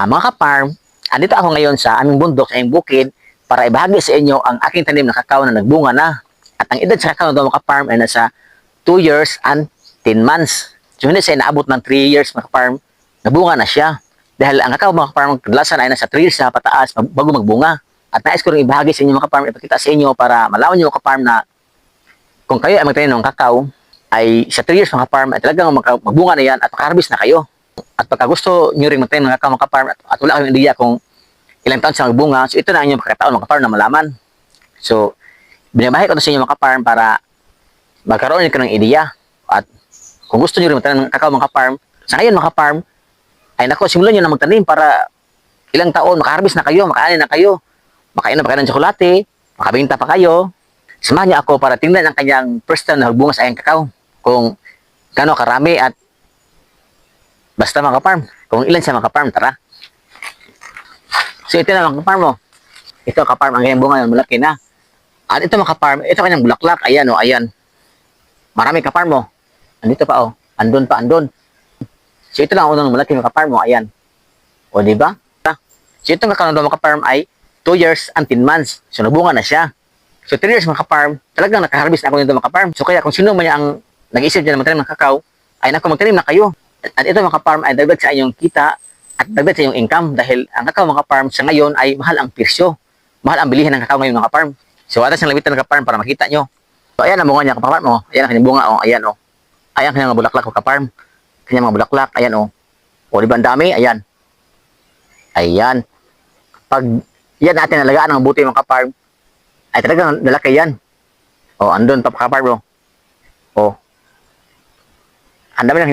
Ah, mga ka-farm, andito ako ngayon sa aming bundok, sa aming bukid, para ibahagi sa inyo ang aking tanim na kakao na nagbunga na. At ang edad sa kakao na mga ka-farm ay nasa 2 years and 10 months. So hindi siya inaabot ng 3 years mga ka-farm, nabunga na siya. Dahil ang kakao mga ka-farm, kadalasan ay nasa 3 years na pataas bago magbunga. At nais ko rin ibahagi sa inyo mga ka-farm, ipakita sa inyo para malaman nyo mga ka-farm na kung kayo ay magtanim ng kakao, ay sa 3 years mga ka-farm ay talagang magbunga na yan at makaharvest na kayo. At pagka gusto nyo rin magtanim ng kakao mga at, at wala kayong idea kung ilang taon siya magbunga, so ito na ang inyong pagkataon mga ka-farm na malaman. So, binabahay ko na sa inyo mga ka-farm para magkaroon kayo ng ideya. At kung gusto nyo rin magtanim ng kakao mga ka-farm, sa ngayon mga ka-farm, ay nako, simulan nyo na magtanim para ilang taon, makaharvest na kayo, makaanin na kayo, makainom pa kayo ng tsokolate, makabinta pa kayo. Samahan niyo ako para tingnan ang kanyang first time na nagbunga sa aking kakao. Kung gaano karami at basta mga ka-farm. Kung ilan siya mga ka-farm, tara. So ito na mga ka-farm mo. Ito ka-farm, ang kanyang bunga yun, malaki na. At ito mga ka-farm, ito kanyang bulaklak, ayan o, ayan. Marami ka-farm mo. Andito pa o, andun pa, andun. So ito lang ang unang malaki mga ka-farm mo, ayan. O di ba? So itong kakao na mga ka-farm ay 2 years and 10 months. So nabunga na siya. So 3 years mga ka-farm, talagang nakaharvest na ako nito mga ka-farm. So kaya kung sino man ang nag-isip dyan na magtanim ng kakao, ay naku magtanim na kayo. At, ito mga ka-farm ay dagdag sa inyong kita at dagdag sa inyong income dahil ang kakao mga ka-farm sa ngayon ay mahal ang presyo. Mahal ang bilihan ng kakao ngayon mga ka-farm. So atas ang labitan ng ka-farm para makita nyo. So ayan ang bunga niya ka-farm mo. Ayan ang kanyang bunga oh. Ayan oh. Ayan ang kanyang mga bulaklak oh, ka-farm. Kanyang mga bulaklak. Ayan oh. O di ba ang dami? Ayan. Ayan. Pag yan natin nalagaan ng buti mga ka-farm, ay talagang lalaki yan. O, andun pa ka-farm, bro. O. Ang dami ng